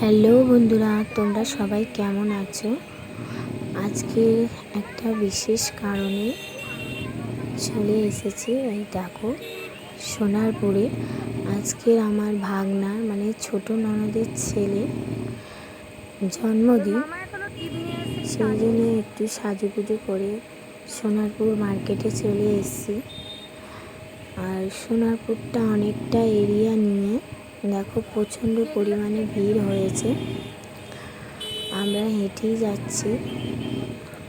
Hello বন্ধুরা, তোমরা সবাই কেমন আছো? আজকে একটা বিশেষ কারণে চলে এসেছি। এই দেখো, সোনারপুরে। আজকে আমার ভাগনার মানে ছোট ননদের ছেলে, জন্মদিন। সেই জন্য একটু সাজুগুজু করে সোনারপুর মার্কেটে চলে এসেছি। আর সোনারপুরটা অনেকটা এরিয়া নিয়ে দেখো, প্রচণ্ড পরিমাণে ভিড় হয়েছে। আমরা হেঁটেই যাচ্ছি।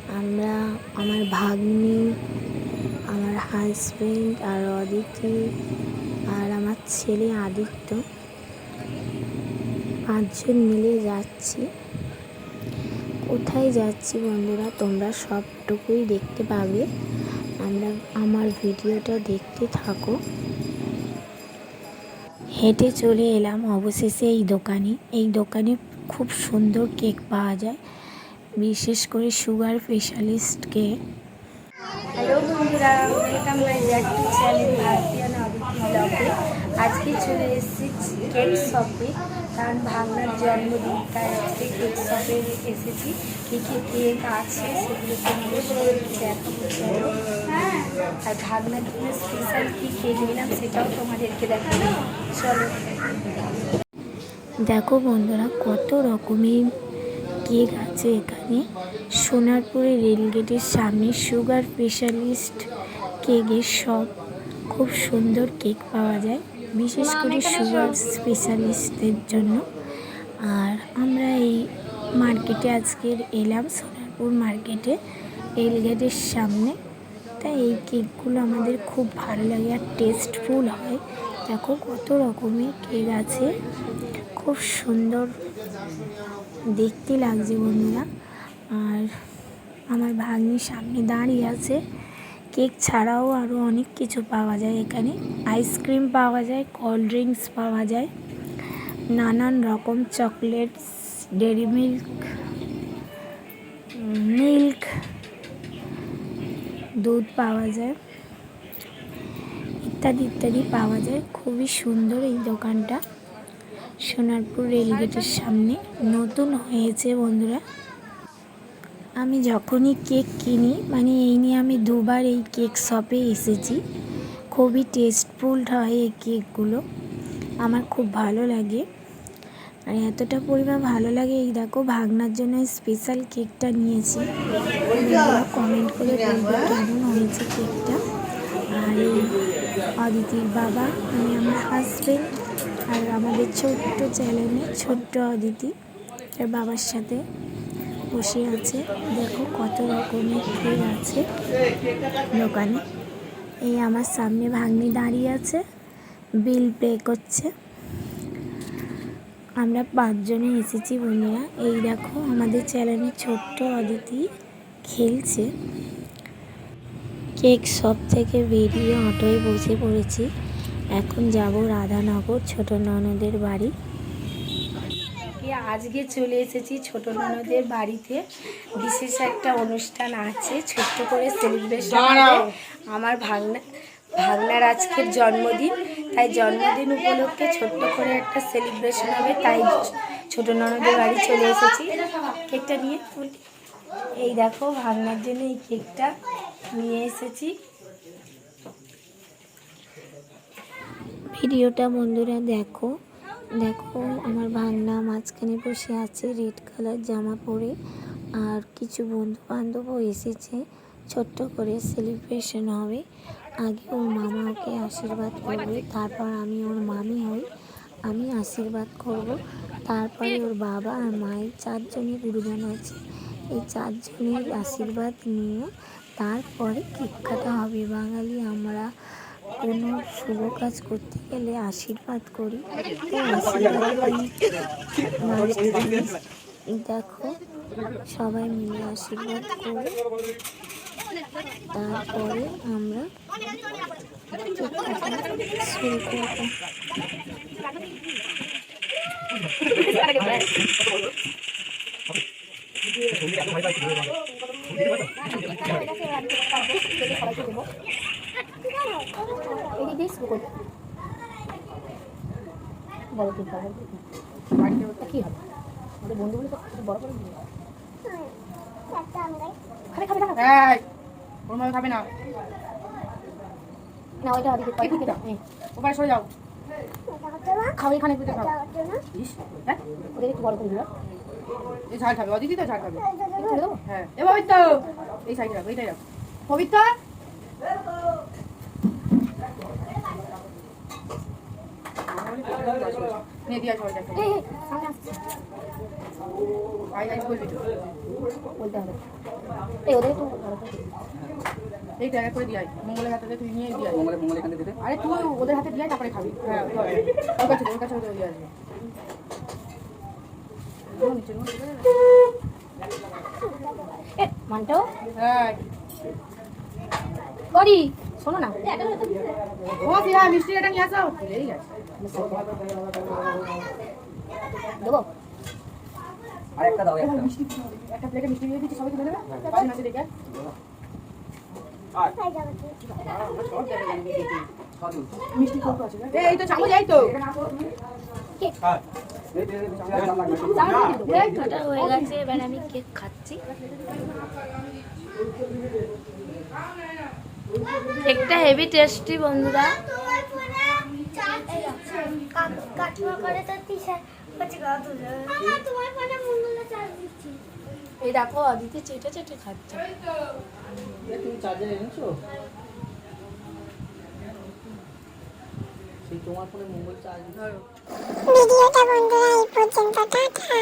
আমরা, আমার ভাগ্নি, আমার হাজব্যান্ড আর অদিতি আর আমার ছেলে আদিত্য পাঁচজন মিলে যাচ্ছি। কোথায় যাচ্ছি বন্ধুরা? তোমরা সবটুকুই দেখতে পাবে। আমরা, আমার ভিডিওটা দেখতে থাকো। হেঁটে চলে এলাম অবশেষে এই দোকানে। এই দোকানে খুব সুন্দর কেক পাওয়া যায়, বিশেষ করে সুগার স্পেশালিস্ট কেক। হ্যালো বন্ধুরা, welcome my back to channel ভারতীয় আজকে চলে এসেছি কেক শপে কারণ ভাবনার জন্মদিন তাই আজকে কেক শপে এসেছি। কী কী কেক আছে সেগুলো তোমাদের চলো আর ভাবনার জন্য স্পেশাল কী কেক নিলাম সেটাও তোমাদেরকে দেখাবো। চলো। দেখো বন্ধুরা, কত রকমের কেক আছে এখানে। সোনারপুরে রেলগেটের সামনে সুগার স্পেশালিস্ট কেকের সব খুব সুন্দর কেক পাওয়া যায়। বিশেষ করে সুগার স্পেশালিস্টদের জন্য। আর আমরা এই মার্কেটে আজকের এলাম সোনারপুর মার্কেটে রেলগেটের সামনে। তাই এই কেকগুলো আমাদের খুব ভালো লাগে আর টেস্টফুল হয়। দেখো কত রকমের কেক আছে। খুব সুন্দর দেখতে লাগছে বন্ধুরা। আর আমার ভাগ্নির সামনে দাঁড়িয়ে আছে। কেক ছাড়াও আরও অনেক কিছু পাওয়া যায় এখানে। আইসক্রিম পাওয়া যায় কোল্ড ড্রিঙ্কস পাওয়া যায়। নানান রকম চকলেটস ডেরি মিল্ক মিল্ক দুধ পাওয়া যায়। ইত্যাদি ইত্যাদি পাওয়া যায়। খুবই সুন্দর এই দোকানটা। সোনারপুর রেলগেটের সামনে। নতুন হয়েছে বন্ধুরা। আমি যখনই কেক কিনি মানে এই নিয়ে আমি দুবার এই কেক শপে এসেছি, খুবই টেস্টফুল হয় এই কেকগুলো। আমার খুব ভালো লাগে। আর এতটা পরিমাণ ভালো লাগে এই দেখো, ভাগনার জন্য স্পেশাল কেকটা নিয়েছি। কমেন্ট করে বলবে কেমন হয়েছে কেকটা। আর এই অদিতির বাবা মানে আমার হাজবেন্ড আর আমাদের ছোট্ট চ্যানেলে ছোট্ট অদিতি তার বাবার সাথে বসে আছে। দেখো কত রকমের কেক আছে দোকানে। এই আমার সামনে ভাগ্নি দাঁড়িয়ে আছে, বিল পে করছে। আমরা পাঁচজনে এসেছি বন্ধুরা। এই দেখো আমাদের চ্যানেলে ছোট্ট অদিতি খেলছে। কেক সব থেকে বেরিয়ে অটোয় বসে পড়েছি। এখন যাব রাধানগর, ছোট ননদের বাড়ি। আজকে চলে এসেছি ছোট ননদের বাড়িতে। বিশেষ একটা অনুষ্ঠান আছে ছোট্ট করে সেলিব্রেশন আমার ভাগনা ভাগনার আজকের জন্মদিন। তাই জন্মদিন উপলক্ষে ছোট্ট করে একটা সেলিব্রেশন হবে। তাই ছোট ননদের বাড়ি চলে এসেছি। কেকটা নিয়ে এই দেখো ভাগনার জন্য এই কেকটা নিয়ে এসেছি। ভিডিওটা বন্ধুরা দেখো। দেখো, আমার ভাগনা মাঝখানে বসে আছে রেড কালার জামা পরে, আর কিছু বন্ধু বান্ধবও এসেছে, ছোট্ট করে সেলিব্রেশন হবে। আগে ওর মামা ওকে আশীর্বাদ করবে, তারপর আমি ওর মামি হই, আমি আশীর্বাদ করব। তারপরে ওর বাবা আর মায়ের চারজনই গুরুজন আছে, এই চারজনের আশীর্বাদ নিয়ে তারপরে কেক কাটা হবে। বাঙালি আমরা কোনো শুভ কাজ করতে গেলে আশীর্বাদ করি। দেখো, সবাই মিলে আশীর্বাদ করি। তারপরে আমরা শুরু করব এই দিয়ে শুরু করব বলো কি হবে কি হবে? আমাদের বন্ধুগুলো তো একটু বড় করে খাবে খাবে না এই খাবে না। না ওইটা ওদিকে এই দিকে দাও ওপারে সরে যাও। খাও এখানে পুজো খাও ইস, হ্যাঁ? ওদের একটু বড় করে দিল এই ঝাল খাবে অদিতি তো ঝাল খাবে। হ্যাঁ এই সাইডে রাখো এইটাই রাখো। পবিত্র নে দিয়ে আসো ওইটা এই এই, সামনে আসছে আই আই বলবি তো বলতে হবে এই ওদের একটু বড় করে দিল। এই জায়গা করে দিয়ে মঙ্গলের হাতে তুই নিয়ে দিয়ে মঙ্গলে মঙ্গলে এখান দিতে আরে তুই ওদের হাতে দিয়ে তারপরে খাবি। হ্যাঁ ওর কাছে কাছে ওদের দিয়ে আসবে। মানটো হ্যাঁ। শোনো না। ও দিয়া মিষ্টি এটা নিয়ে আসো। দেবো। আর একটা দাও একটা। একটা প্লেটে মিষ্টি দিয়ে দিচ্ছি সবাই তুলে দেবে পাশে নাচে দেখে। মিষ্টি কত আছে? এই, এই তো চামচ এই তো। হয়ে কেক খাচ্ছি। কেকটা হেভি টেস্টি বন্ধুরা। এই দেখো অদিতি চেটে চেটে খাচ্ছে। তুমি চার্জার এনেছো সেই তোমার ফোনে মোবাইল চার্জ ভিডিওটা বন্ধুরা এই পর্যন্ত টাটা।